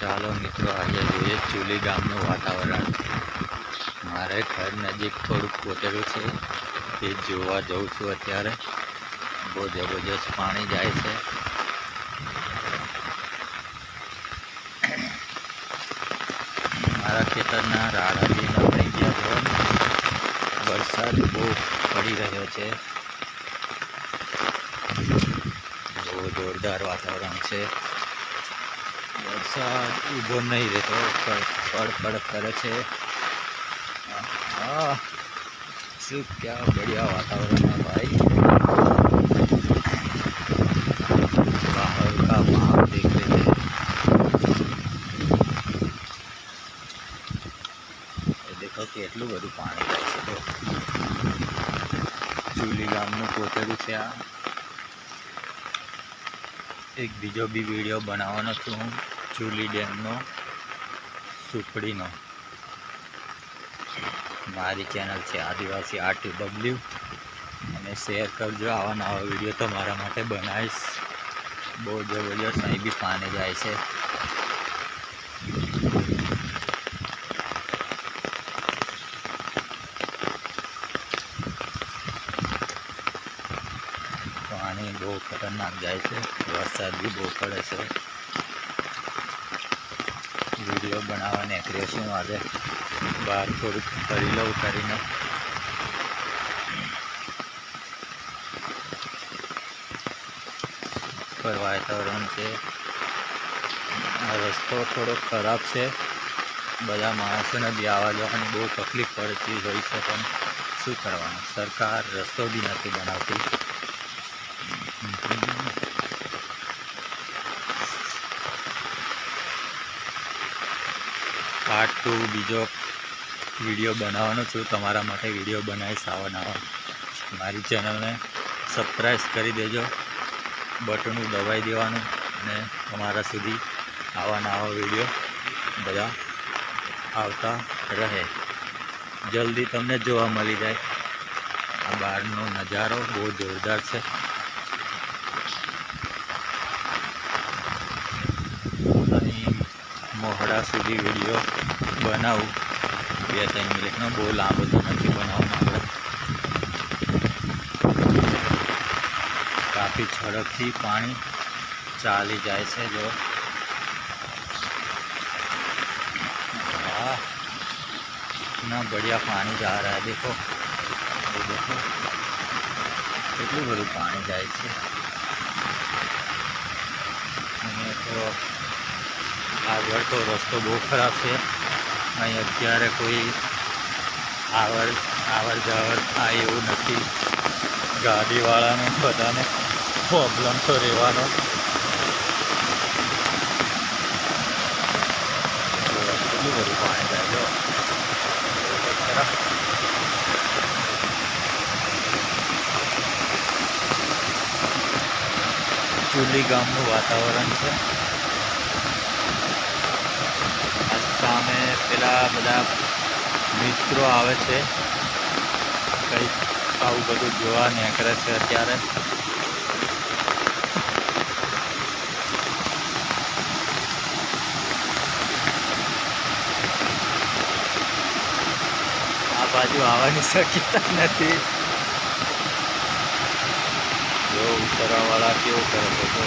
ચાલો મિત્રો, આજે જોઈએ ચુલી ગામનું વાતાવરણ. મારે ઘર નજીક થોડુંક કોતેલું છે. તે જોવા જઉં છું અત્યારે. બહુ જબરજસ્ત પાણી જાય છે. મારા ખેતરના રાડા બી ગયા છે. વરસાદ બહુ પડી રહ્યો છે. બહુ જોરદાર વાતાવરણ છે. વરસાદ ઊભો નહીં રહેતો પડ પડ કરે છે. હા શું ક્યાં બઢિયા વાતાવરણ ભાઈ. બહાર છે. દેખો કે એટલું બધું પાણી જાય છે ચુલી ગામનું કોતરું છે આ. એક બીજો બી વીડિયો બનાવવાનો છું હું. ચુલી ડેમનો સુપડીનો. મારી ચેનલ છે આદિવાસી આરટી ડબલ્યુ અને શેર કરજો, આવા નવા વીડિયો તો મારા માટે બનાવીશ. બહુ જબરજસ્ત, અહીં બી પાણી જાય છે. પાણી બહુ ખતરનાક જાય છે. વરસાદ બી બહુ પડે છે. વીડિયો બનાવવા નીકળ્યો છું આજે બહાર થોડુંક ફરી લઉં કરીને પર વાતાવરણ છે. રસ્તો થોડો ખરાબ છે. બધા માણસોને બી આવવા જવાની બહુ તકલીફ પડતી હોય છે પણ શું કરવાનું? સરકાર રસ્તો બી નથી બનાવતી. પાર્ટ ટુ બીજો વીડિયો બનાવવાનો છું. તમારા માટે વીડિયો બનાવીશ આવા નવા. મારી ચેનલને સબસ્ક્રાઈબ કરી દેજો. બટનું દબાવી દેવાનું અને તમારા સુધી આવા નવા વીડિયો બધા આવતા રહે. જલ્દી તમને જોવા મળી જાય. આ બહારનો નજારો બહુ જોરદાર છે અહીં મોહડા સુધી વિડીયો બનાવું બે ત્રણ મિનિટનો બહુ લાંબો તો નથી બનાવવાનો આપણે કાફી ઝડપથી પાણી ચાલી જાય છે જો वाह इतना बढ़िया पानी जा रहा है देखो ये देखो કેટલું બધું પાણી જાય આગળ તો રસ્તો બહુ ખરાબ છે. અહીં અત્યારે કોઈ આવર આવર જાવર થાય એવું નથી. ગાડીવાળાને બધાને પ્રોબ્લેમ તો રહેવાનો. ચુલી ગામનું વાતાવરણ છે આ સામે પેલા બધા મિત્રો આવે છે. કંઈક આવું બધું જોવા નીકળે છે અત્યારે. આ બાજુ આવવાની શક્યતા નથી. જો ઉતરવાવાળા કેવો કરે તો.